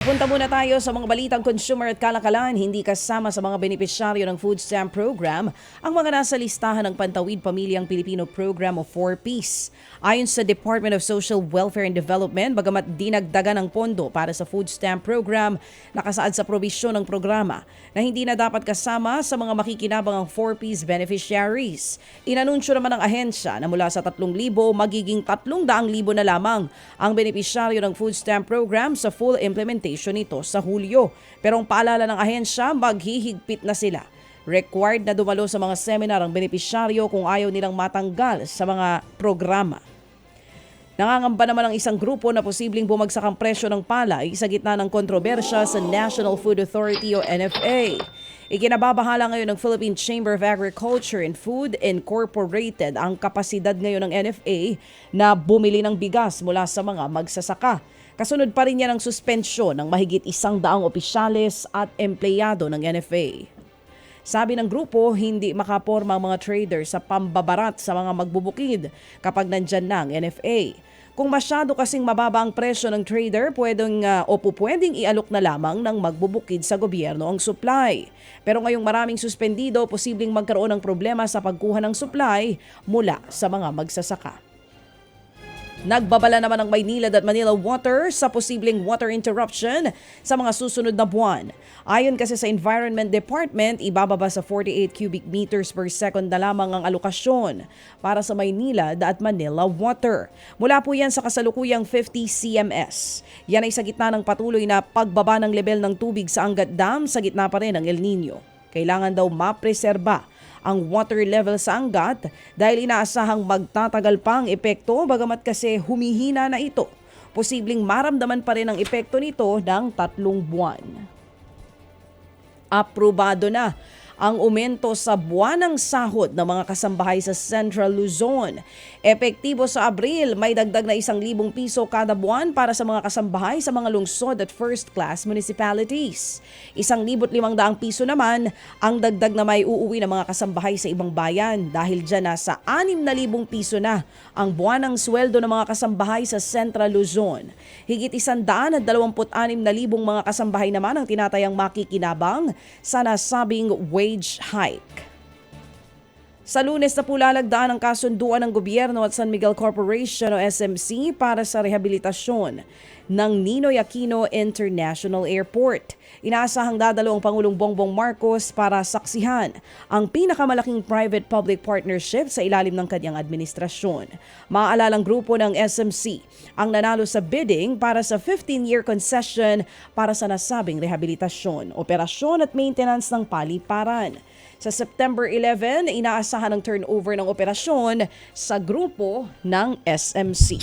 Punta muna tayo sa mga balitang consumer at kalakalan. Hindi kasama sa mga benepisyaryo ng food stamp program ang mga nasa listahan ng Pantawid Pamilyang Pilipino Program o 4Ps. Ayon sa Department of Social Welfare and Development, bagamat dinagdagan ng pondo para sa food stamp program, nakasaad sa probisyon ng programa na hindi na dapat kasama sa mga makikinabang ang 4Ps beneficiaries. Inanunsyo naman ng ahensya na mula sa 3,000 magiging 300,000 na lamang ang benepisyaryo ng food stamp program sa full implementation nito sa Hulyo. Pero ang paalala ng ahensya, maghihigpit na sila. Required na dumalo sa mga seminar ang benepisyaryo kung ayaw nilang matanggal sa mga programa. Nangangamba naman ang isang grupo na posibleng bumagsak ang presyo ng palay sa gitna ng kontrobersya sa National Food Authority o NFA. Ikinababahala ngayon ng Philippine Chamber of Agriculture and Food Incorporated ang kapasidad ngayon ng NFA na bumili ng bigas mula sa mga magsasaka. Kasunod pa rin yan ang suspensyon ng mahigit isang daang opisyales at empleyado ng NFA. Sabi ng grupo, hindi makaporma ang mga trader sa pambabarat sa mga magbubukid kapag nandyan na ang NFA. Kung masyado kasing mababa ang presyo ng trader, pwedeng uh, o po pwedeng ialok na lamang ng magbubukid sa gobyerno ang supply. Pero ngayong maraming suspendido, posibleng magkaroon ng problema sa pagkuha ng supply mula sa mga magsasaka. Nagbabala naman ang Maynilad at Manila Water sa posibleng water interruption sa mga susunod na buwan. Ayon kasi sa Environment Department, ibababa sa 48 cubic meters per second na lamang ang alokasyon para sa Maynilad at Manila Water. Mula po yan sa kasalukuyang 50 CMS. Yan ay sa gitna ng patuloy na pagbaba ng level ng tubig sa Angat Dam sa gitna pa rin ng El Nino. Kailangan daw mapreserba ang water level sa Angat dahil inaasahang magtatagal pa ang epekto bagamat kasi humihina na ito. Posibleng maramdaman pa rin ang epekto nito ng tatlong buwan. Aprobado na ang umento sa buwanang sahod ng mga kasambahay sa Central Luzon. Epektibo sa Abril, may dagdag na isang libong piso kada buwan para sa mga kasambahay sa mga lungsod at first-class municipalities. Isang libot limang daang piso naman ang dagdag na may uuwi ng mga kasambahay sa ibang bayan dahil dyan nasa anim na libong piso na ang buwanang sweldo ng mga kasambahay sa Central Luzon. Higit isang daan at dalawamput anim na libong mga kasambahay naman ang tinatayang makikinabang sa nasabing wage hike. Sa lunes na po lalagdaan ang kasunduan ng gobyerno at San Miguel Corporation o SMC para sa rehabilitasyon ng Ninoy Aquino International Airport. Inaasahang dadalo ang Pangulong Bongbong Marcos para saksihan ang pinakamalaking private-public partnership sa ilalim ng kanyang administrasyon. Maaalalang grupo ng SMC ang nanalo sa bidding para sa 15-year concession para sa nasabing rehabilitasyon, operasyon at maintenance ng paliparan. Sa September 11, inaasahan ang turnover ng operasyon sa grupo ng SMC.